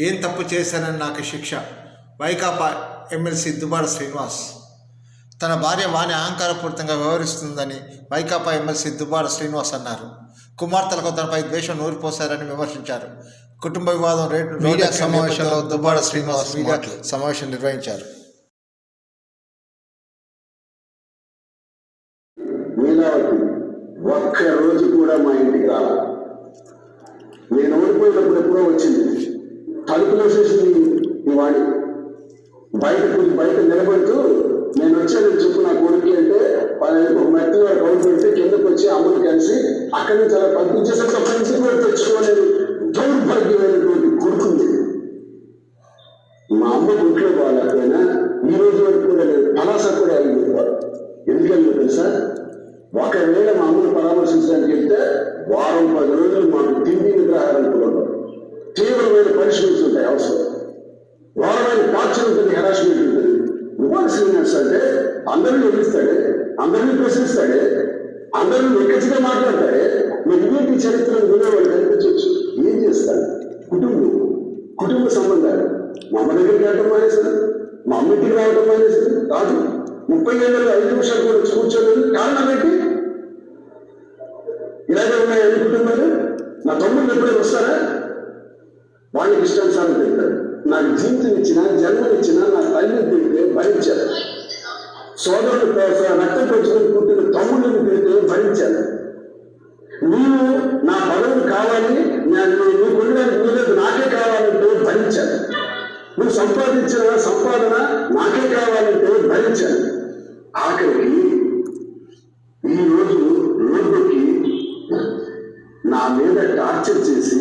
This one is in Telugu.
ఏం తప్పు చేశానని నాకు శిక్ష. వైకాపా ఎమ్మెల్సీ దుబాడ శ్రీనివాస్. తన భార్య వాణి అహంకారపూరితంగా వ్యవహరిస్తుందని వైకాపా ఎమ్మెల్సీ దుబాడ శ్రీనివాస్ అన్నారు. కుమార్తెలకు తనపై ద్వేషం నూరిపోశారని విమర్శించారు. కుటుంబ వివాదం రేటు మీడియా సమావేశంలో దుబ్బాడ శ్రీనివాస్ మీడియా సమావేశం నిర్వహించారు. ఒక్క రోజు కూడా మా ఇంటికి రాల నేను ఓడిపోయినప్పుడు ఎప్పుడో వచ్చింది. తలుపులు వేసేసింది ఈ వాడి. బయట బయట నిలబడుతూ నేను వచ్చానని చెప్పు నా కొడుకు అంటే వాళ్ళ ఒక మెత్తగా రౌండ్ పెడితే కిందకు వచ్చి అమ్మని కలిసి అక్కడి నుంచి అలా పంపించేసరికి ఒక నుంచి కూడా తెచ్చుకోలేదు. దౌర్భాగ్యమైనటువంటి కొడుకుంది మా అమ్మ గుంట్లో బాగాలేకపోయినా ఈ రోజు వరకు కూడా లేదు. పలాస కూడా అయింది ఎందుకంటే తెలుసా? ఒకవేళ మా అమ్మను పరామర్శించడానికి వెళ్తే వారం పది రోజులు మాకు తిండి నిద్రాహారం కూడా పనిష్మెంట్స్ ఉంటాయి టార్చర్ ఉంటుంది హెరాస్మెంట్ ఉంటుంది. ఇవ్వాలి శ్రీనివాస్ అంటే అందరినీ ఎదిరిస్తాడే అందరినీ ప్రశ్నిస్తాడే అందరినీ నిక్కచ్చిగా మాట్లాడతాడే మరి ఇవేంటి చరిత్రను వినేవాళ్ళు కనిపించవచ్చు. ఏం చేస్తాడు? కుటుంబం కుటుంబ సంబంధాలు. మా అమ్మ దగ్గరికి వెళ్ళడం మానేశారు మా అమ్మ ఇంటికి రావడం మానేశారు కాదు ముప్పై ఏళ్ళలో ఐదు నిమిషాలు కూడా కూర్చోలేదు. కారణం ఏంటి? ఇలాగే ఉన్నాయి అనుకుంటున్నారు నా తమ్ముడు ఎప్పుడైనా వస్తారా? వాళ్ళకి ఇష్టానుసారం తింటారు. నాకు జీవితం ఇచ్చిన జన్మనిచ్చిన నా తల్లిని తింటే భరించారు. సోదరుడు రక్తం పెంచుకుని పుట్టిన తమ్ముళ్ళని తింటే భరించారు. నీవు నా పదవి కావాలి నువ్వు కొనడానికి నువ్వు నాకే కావాలంటే భరించాను నువ్వు సంపాదించిన సంపాదన నాకే కావాలంటే భరించాను ఆఖరికి ఈరోజు రోడ్డుకి నా మీద టార్చర్ చేసి